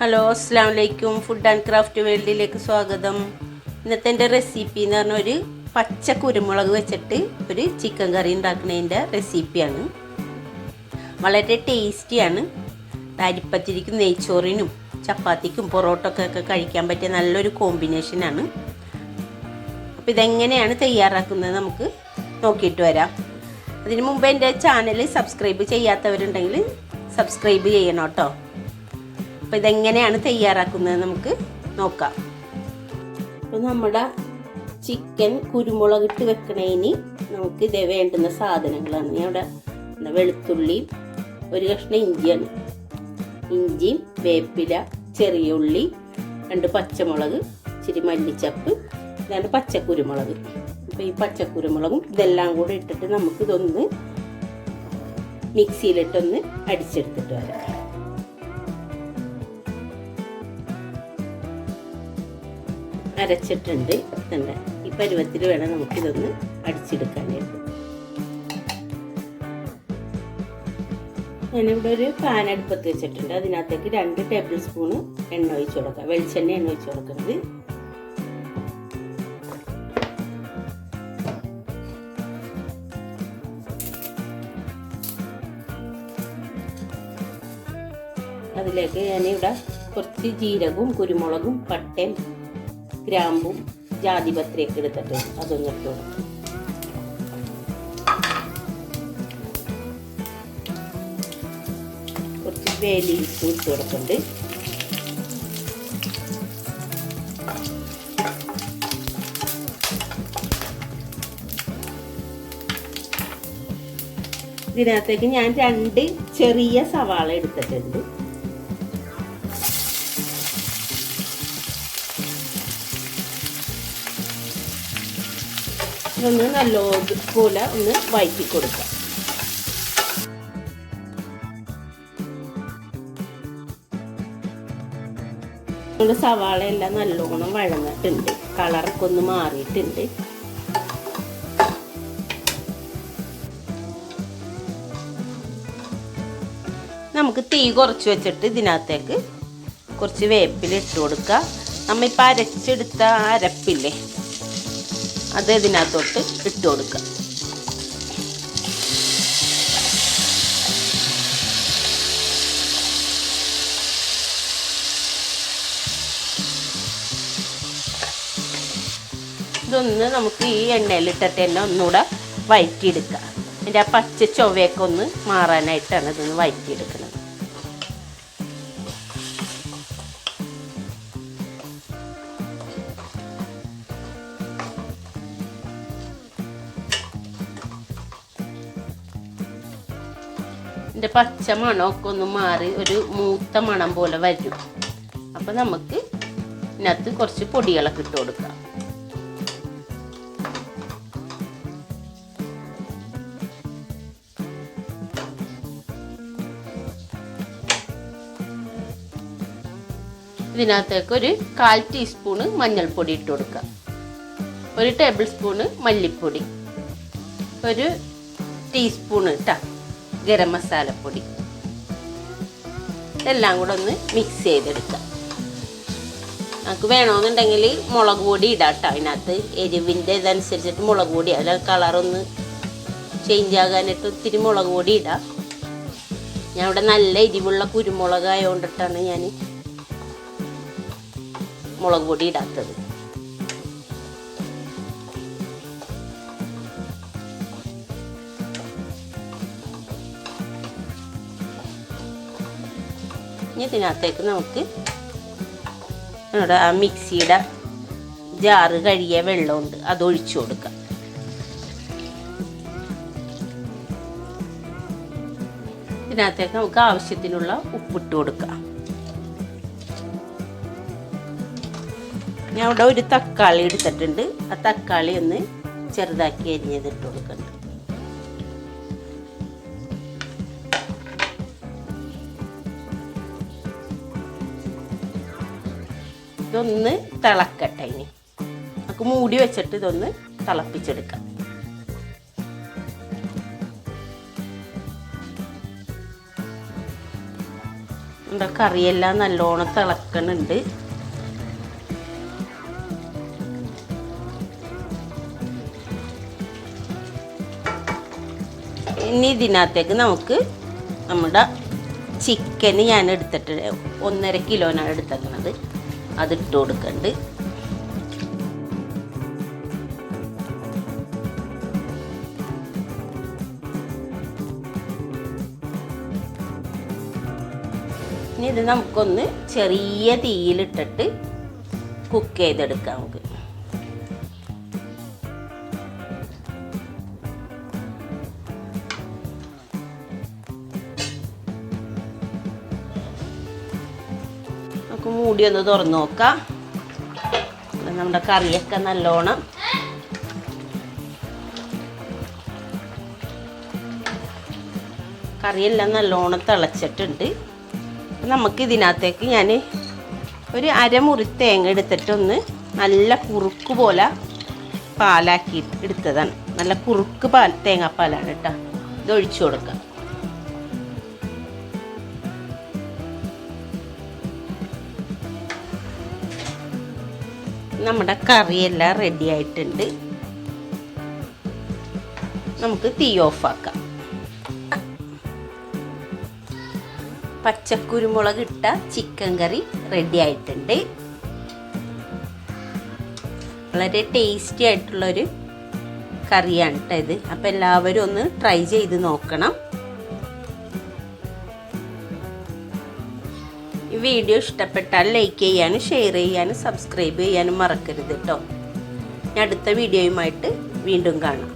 Hello അസ്സാം വലൈക്കും food and craft വേൾഡിലേക്ക് സ്വാഗതം. ഇന്നത്തെ എന്റെ റെസിപ്പി എന്ന് പറഞ്ഞാൽ ഒരു പച്ച കുരുമുളക് വെച്ചിട്ട് ഒരു ചിക്കൻ കറി ഉണ്ടാക്കുന്നതിന്റെ റെസിപ്പിയാണ് വളരെ ടേസ്റ്റിയാണ് അരിപ്പത്തിരിക്കും നെയ്ച്ചോറിനും ചപ്പാത്തിക്കും പൊറോട്ടക്കൊക്കെ കഴിക്കാൻ പറ്റിയ നല്ലൊരു കോമ്പിനേഷനാണ് അപ്പോൾ ഇതെങ്ങനെയാണ് തയ്യാറാക്കുന്നത് നമുക്ക് നോക്കിയിട്ട് വരാം. അതിനു മുമ്പ് എന്റെ ചാനൽ സബ്സ്ക്രൈബ് ചെയ്യാത്തവരുണ്ടെങ്കിൽ സബ്സ്ക്രൈബ് ചെയ്യണം കേട്ടോ. അപ്പോൾ ഇതെങ്ങനെയാണ് തയ്യാറാക്കുന്നത് നമുക്ക് നോക്കാം. അപ്പോൾ നമ്മുടെ ചിക്കൻ കുരുമുളകിട്ട് വെക്കണതിന് നമുക്ക് ഇത് വേണ്ടുന്ന സാധനങ്ങളാണ്. ഞാൻ ഇവിടെ വെളുത്തുള്ളി ഒരു കഷ്ണം ഇഞ്ചിയാണ്. ഇഞ്ചിയും വേപ്പില ചെറിയ ഉള്ളി രണ്ട് പച്ചമുളക് ഇച്ചിരി മല്ലിച്ചപ്പ് ഇതാണ് പച്ചക്കുരുമുളക്. അപ്പോൾ ഈ പച്ചക്കുരുമുളകും ഇതെല്ലാം കൂടെ ഇട്ടിട്ട് നമുക്കിതൊന്ന് മിക്സിയിലിട്ടൊന്ന് അടിച്ചെടുത്തിട്ട് വരാം. അരച്ചിട്ടുണ്ട്. ഇതുണ്ട്. ഈ പരുവത്തിൽ വേണം നമുക്കിതൊന്ന് അടിച്ചെടുക്കാനായിട്ട്. ഞാനിവിടെ ഒരു പാൻ അടുപ്പത്ത് വെച്ചിട്ടുണ്ട്. അതിനകത്തേക്ക് രണ്ട് ടേബിൾ സ്പൂണ് എണ്ണ ഒഴിച്ചു കൊടുക്കാം വെളിച്ചെണ്ണ എണ്ണ ഒഴിച്ചു കൊടുക്കുന്നത്. അതിലേക്ക് ഞാനിവിടെ കുറച്ച് ജീരകവും കുരുമുളകും പട്ടയും ഗ്രാമ്പും ജാതിപത്രിയൊക്കെ എടുത്തിട്ട് അതൊന്ന് ഇട്ട് കൊടുക്കും. കുറച്ച് വേലി ഇട്ട് കൊടുക്കുന്നുണ്ട് ഇതിനകത്തേക്ക് ഞാൻ രണ്ട് ചെറിയ സവാള എടുത്തിട്ടുണ്ട്. ഇതൊന്ന് നല്ലതുപോലെ ഒന്ന് വഴറ്റി കൊടുക്കാം നമ്മുടെ സവാള എല്ലാം നല്ലോണം വഴന്നിട്ടുണ്ട്. കളറൊക്കെ ഒന്ന് മാറിയിട്ടുണ്ട്. നമുക്ക് തീ കുറച്ച് വെച്ചിട്ട് ഇതിനകത്തേക്ക് കുറച്ച് വേപ്പില ഇട്ട് കൊടുക്കുക. നമ്മളിപ്പോൾ അരച്ചെടുത്ത അരപ്പില്ലേ? അത് ഇതിനകത്തോട്ട് ഇട്ട് കൊടുക്കുക. ഇതൊന്ന് നമുക്ക് ഈ എണ്ണയിലിട്ടിട്ട് തന്നെ ഒന്നുകൂടെ വഴറ്റിയെടുക്കുക അതിന്റെ ആ പച്ച ചൊവയൊക്കെ ഒന്ന് മാറാനായിട്ടാണ് ഇതൊന്ന് വഴറ്റിയെടുക്കുന്നത് ഇതിന്റെ പച്ച മണമൊക്കെ ഒന്ന് മാറി ഒരു മൂത്ത മണം പോലെ വരും. അപ്പം നമുക്ക് ഇതിനകത്ത് കുറച്ച് പൊടികളൊക്കെ ഇട്ട് കൊടുക്കാം. ഇതിനകത്തേക്ക് ഒരു കാൽ ടീസ്പൂണ് മഞ്ഞൾപ്പൊടി ഇട്ട് കൊടുക്കുക ഒരു ടേബിൾ സ്പൂണ് മല്ലിപ്പൊടി. ഒരു ടീസ്പൂണ് ഇട്ടാ ഗരം മസാലപ്പൊടി ഇതെല്ലാം കൂടെ ഒന്ന് മിക്സ് ചെയ്തെടുക്കാം. നമുക്ക് വേണമെന്നുണ്ടെങ്കിൽ മുളക് പൊടി ഇടാം കേട്ടോ അതിനകത്ത് എരിവിന്റെ ഇതനുസരിച്ചിട്ട് മുളക് പൊടി അതിൽ കളറൊന്ന് ചേഞ്ച് ആകാനായിട്ട് ഒത്തിരി മുളക് പൊടി ഇടാം. ഞാൻ ഇവിടെ നല്ല എരിവുള്ള കുരുമുളക് ഞാൻ മുളക് പൊടി ഇടാത്തത്. ഇനി ഇതിനകത്തേക്ക് നമുക്ക് നമ്മുടെ ആ മിക്സിയുടെ ജാറ് കഴിയ വെള്ളമുണ്ട് അത് ഒഴിച്ചു കൊടുക്കാം. ഇതിനകത്തേക്ക് നമുക്ക് ആവശ്യത്തിനുള്ള ഉപ്പിട്ട് കൊടുക്കാം. ഞാൻ ഇവിടെ ഒരു തക്കാളി എടുത്തിട്ടുണ്ട്. ആ തക്കാളി ഒന്ന് ചെറുതാക്കി അരിഞ്ഞത് ഇട്ട് കൊടുക്കുന്നുണ്ട് ഇതൊന്ന് തിളക്കട്ടെ ഇനി. നമുക്ക് മൂടി വെച്ചിട്ട് ഇതൊന്ന് തിളപ്പിച്ചെടുക്കാം. നമ്മുടെ കറിയെല്ലാം നല്ലോണം തിളക്കണുണ്ട്. ഇനി ഇതിനകത്തേക്ക് നമുക്ക് നമ്മുടെ ചിക്കന് ഞാൻ എടുത്തിട്ട് ഒന്നര കിലോനാണ് എടുത്തേക്കണത് അതിട്ട് കൊടുക്കണ്ട്. ഇനി ഇത് നമുക്കൊന്ന് ചെറിയ തീയിലിട്ടിട്ട് കുക്ക് ചെയ്തെടുക്കാം നമുക്ക്. നമുക്ക് മൂടി ഒന്ന് തുറന്ന് നോക്കാം. നമ്മുടെ കറിയൊക്കെ നല്ലോണം. കറിയെല്ലാം നല്ലോണം തിളച്ചിട്ടുണ്ട്. നമുക്ക് ഇതിനകത്തേക്ക് ഞാൻ ഒരു അരമുറി തേങ്ങ എടുത്തിട്ടൊന്ന് നല്ല കുറുക്ക് പോലെ പാലാക്കി എടുത്തതാണ്. നല്ല കുറുക്ക് പാൽ തേങ്ങാപ്പാലാണ് കേട്ടോ. ഇത് ഒഴിച്ചു കൊടുക്കാം. നമ്മുടെ കറിയെല്ലാം റെഡി ആയിട്ടുണ്ട്. നമുക്ക് തീ ഓഫാക്കാം പച്ചക്കുരുമുളക് ഇട്ട ചിക്കൻ കറി റെഡി ആയിട്ടുണ്ട്. വളരെ ടേസ്റ്റി ആയിട്ടുള്ളൊരു കറിയാണ് കേട്ടോ ഇത്. അപ്പോൾ എല്ലാവരും ഒന്ന് ട്രൈ ചെയ്ത് നോക്കണം. ഈ വീഡിയോ ഇഷ്ടപ്പെട്ടാൽ ലൈക്ക് ചെയ്യാനും ഷെയർ ചെയ്യാനും സബ്സ്ക്രൈബ് ചെയ്യാനും മറക്കരുത് കേട്ടോ ഞാൻ അടുത്ത വീഡിയോയുമായിട്ട് വീണ്ടും കാണാം.